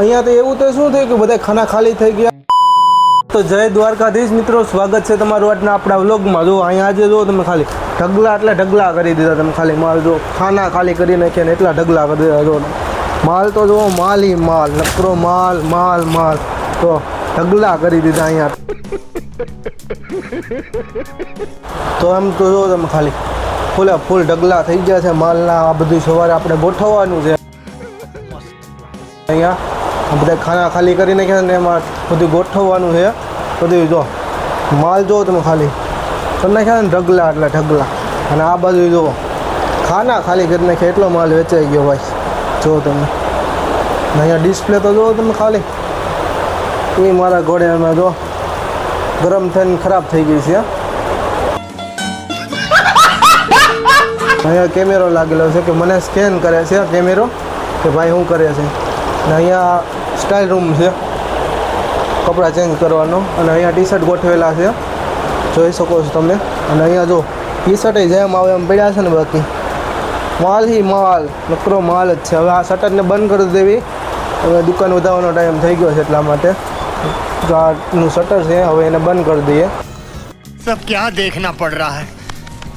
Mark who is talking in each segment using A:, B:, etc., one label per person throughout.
A: અહીંયા તો એવું તો શું થયું કે બધા ખાના ખાલી થઈ ગયા? તો જય દ્વારકાધીશ મિત્રો, સ્વાગત છે તમારું આજના આપણા વ્લોગમાં. જો અહીંયા આજે જો તમે ખાલી ઢગલા એટલે ઢગલા કરી દીધા તમે ખાલી માલ, જો ખાના ખાલી કરી નાખ્યા ને એટલા ઢગલા કરી દીધા જો. માલ તો જો માલ માલ, નકરો માલ માલ માલ. તો ઢગલા કરી દીધા અહીંયા. તો એમ તો જો તમે ખાલી ફૂલે ફૂલ ઢગલા થઈ ગયા છે માલના, આ બધું સવારે આપણે ગોઠવવાનું છે. અહીંયા બધા ખાના ખાલી કરી નાખ્યા ને એમાં બધું ગોઠવવાનું છે. બધું જો, માલ જો તમે ખાલી. કરી નાખ્યા ને ઢગલા એટલે ઢગલા. અને આ બાજુ જુઓ, ખાના ખાલી કરી નાખ્યા, એટલો માલ વેચાઈ ગયો ભાઈ. જો તમે. અહીંયા ડિસ્પ્લે તો જુઓ તમે ખાલી. એ મારા ઘોડે જો, ગરમ થઈને ખરાબ થઈ ગઈ છે. અહીંયા કેમેરો લાગેલો છે કે મને સ્કેન કરે છે કેમેરો, કે ભાઈ શું કરે છે. અને અહીંયા સ્ટાઇલ રૂમ છે. કપડાં ચેન્જ કરવાનો. અને અહીંયા ટી શર્ટ ગોઠવેલા છે. જોઈ શકો છો તમે. અને અહીંયા જો ટી શર્ટ જેમ આવે એમ પડ્યા છે ને બાકી. માલ હી માલ. નકરો માલ જ છે. હવે આ શટરને બંધ કરી દેવી. હવે દુકાન વધારવાનો ટાઈમ થઈ ગયો છે એટલા માટે. જો આનું શટર છે હવે એને બંધ કરી દઈએ.
B: સબ ક્યાં દેખના પડ રહા હૈ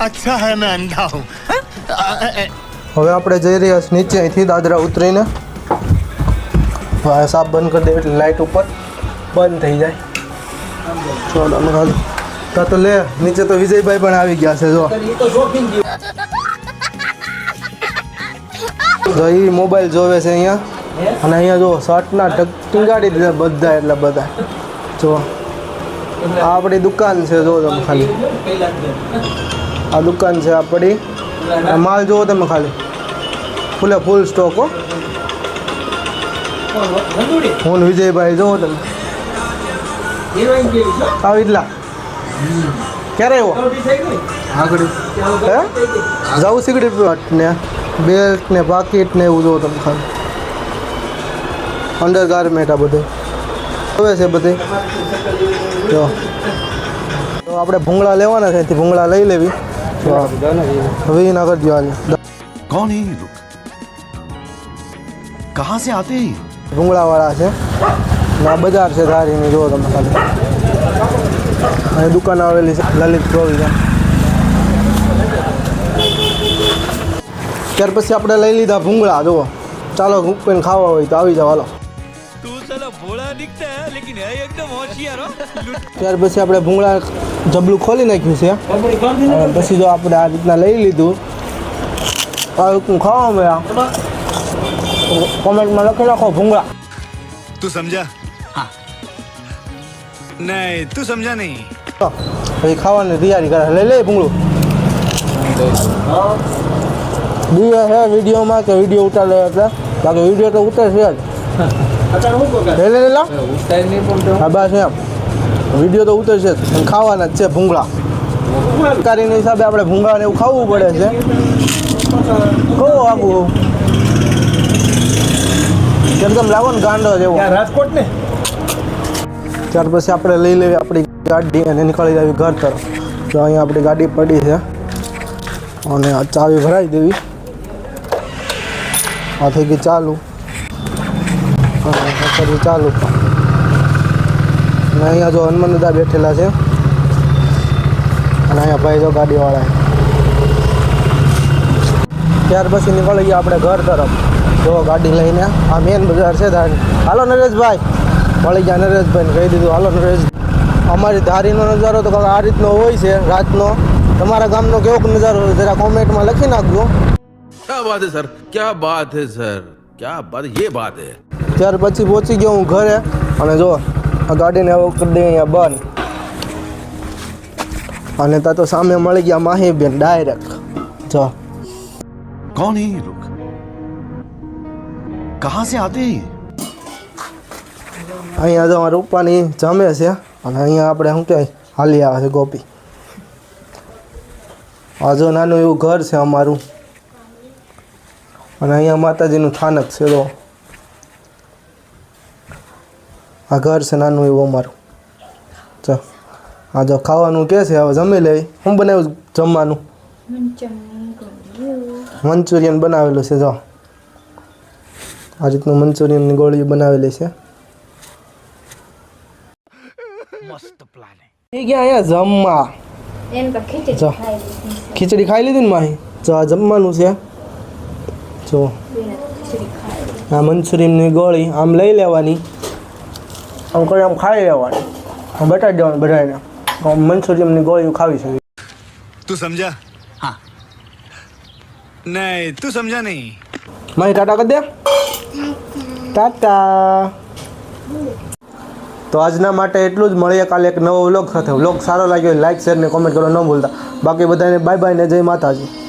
B: અચ્છા હૈ મેં અંધા હું
A: હવે આપણે જઈ રહ્યા છીએ નીચે અહીંથી દાદરા ઉતરીને. સાપ બંધ કરી દે એટલે લાઇટ ઉપર બંધ થઈ જાય. ચાલો, અમે ખાલી તા તો લે, નીચે તો વિજયભાઈ પણ આવી ગયા છે, જો. જો એ મોબાઈલ જોવે છે અહીંયા. અને અહીંયા જો શર્ટના ઢગ ટીંગાડી દીધા બધા એટલે બધા. જો, આ આપણી દુકાન છે, જો તમે ખાલી. આ દુકાન છે આપણી. માલ જોવો તમે ખાલી. ફૂલે ફૂલ સ્ટોક હો. હું વિજયભાઈ જુઓ તમે. આવી એટલા ક્યારે આવ્યો હે? જાઉં સિગરેટ પીવાટ ને બેલ્ટ ને પાકીટ ને એવું જોવો તમે ખાલી. અંડર ગાર્મેન્ટ આ બધું. હવે છે બધે. જો. તો આપણે ભૂંગળા લેવાના છે એથી ભૂંગળા લઈ લેવી. હવે ના કરજો હાલ
C: કોણ કહા સે આતે હે?
A: ભૂંગળાવાળા છે. ને આ બજાર છે ધારીની જુઓ તમે ખાલી. અહીં દુકાન આવેલી છે લલિત પ્રોવિઝન ત્યાર પછી આપણે લઈ લીધા ભૂંગળા જુઓ. ચાલો ઉપેન ખાવા હોય તો આવી જાવ હાલો. ત્યાર પછી આપણે ભૂંગળા જબલું ખોલી નાખ્યું છે. પછી જો આપણે આ રીતના લઈ લીધું આ રીતનું ખાવા મળ્યા. કોમેન્ટમાં લખી નાખો ભૂંગળા.
C: તું સમજા? નહીં તું સમજા
A: નહીં. પછી ખાવાની તૈયારી કરે. લઈ લે ભૂંગળું. બીજો છે વિડીયોમાં કે વીડિયો ઉતારે એટલે? બાકી વીડિયો તો ઉતરશે જ. એમ. વીડિયો તો ઉતરશે જ. ખાવાના જ છે ભૂંગળા. કરીને હિસાબે આપણે ભૂંગળાને એવું ખાવું પડે છે. કહું આખું એકદમ લાવો ને ગાંડો જેવો.
D: રાજકોટ ને?
A: ત્યાર પછી આપણે લઈ લેવી આપણી ગાડી અને નીકળી જવી ઘર તરફ. તો અહીંયા આપણી ગાડી પડી છે. અને આ ચાવી ભરાઈ દેવી. આ થઈ ગઈ ચાલુ. કરી ચાલુ. અને અહીંયા જો હનુમાન દાદા બેઠેલા છે. અને અહીંયા ભાઈ જો ગાડીવાળા ત્યાર પછી નીકળી ગયા આપણે ઘર તરફ. જો ગાડી લઈને આ મેન બજાર છે ધારી. હાલો નરેશભાઈ. મળી ગયા નરેશભાઈને કહી દીધું હાલો નરેશ અમારી ધારીનો નજારો તો આ રીતનો હોય છે રાતનો. તમારા ગામનો કેવો નજારો જરા કોમેન્ટમાં લખી નાખજો.
E: ક્યાં બાત હે સર? ક્યાં બાત હે સર? ક્યાં બાત? યે બાત હે.
A: ત્યાર પછી પહોંચી ગયો હું ઘરે. અને જો આ ગાડીને હવે કરી દઈએ અહીંયા બંધ. અને તા તો સામે મળી ગયા માહી બેન ડાયરેક્ટ જો.
C: કોણ હે લોક? कहाँ से आते हैं ये?
A: અહીંયા જો અમારા રૂપાની જમે છે અને અહીંયા આપણે શું કહેવાય હાલી આવે છે ગોપી આ જો નાનું એવું ઘર છે અમારું અને અહીંયા માતાજીનું સ્થાનક છે જો આ ઘર છે નાનું એવું અમારું જો આ જો ખાવાનું કે છે હવે જમી લેવી શું બનાવ્યું જમવાનું મંચુરિયન બનાવેલું છે જો આ રીતનું મંચુરિયનની ગોળી બનાવેલી છે. મસ્ત પ્લાન એ. ગયા અહીંયા જમવા.
D: ખીચડી ખાઈ લીધી
A: ને માહી? જો આ જમવાનું છે. જો. આ મંચુરિયનની ગોળી આમ લઈ લેવાની. આમ કરી આમ ખાઈ લેવાની. આમ બતાવી દેવાનું બધાને આમ મંચુરિયનની ગોળીઓ ખાવી છે.
C: તું સમજા? હા. નહીં તું સમજા નહીં.
A: મારી ટાટા કરી દે. ટાટા. તો આજના માટે એટલું જ. મળીએ કાલે એક નવો વ્લોગ સાથે. વ્લોગ સારો લાગ્યો લાઈક શેર ને કોમેન્ટ કરવાનું ન ભૂલતા. બાકી બધાને બાય બાય ને જય માતાજી.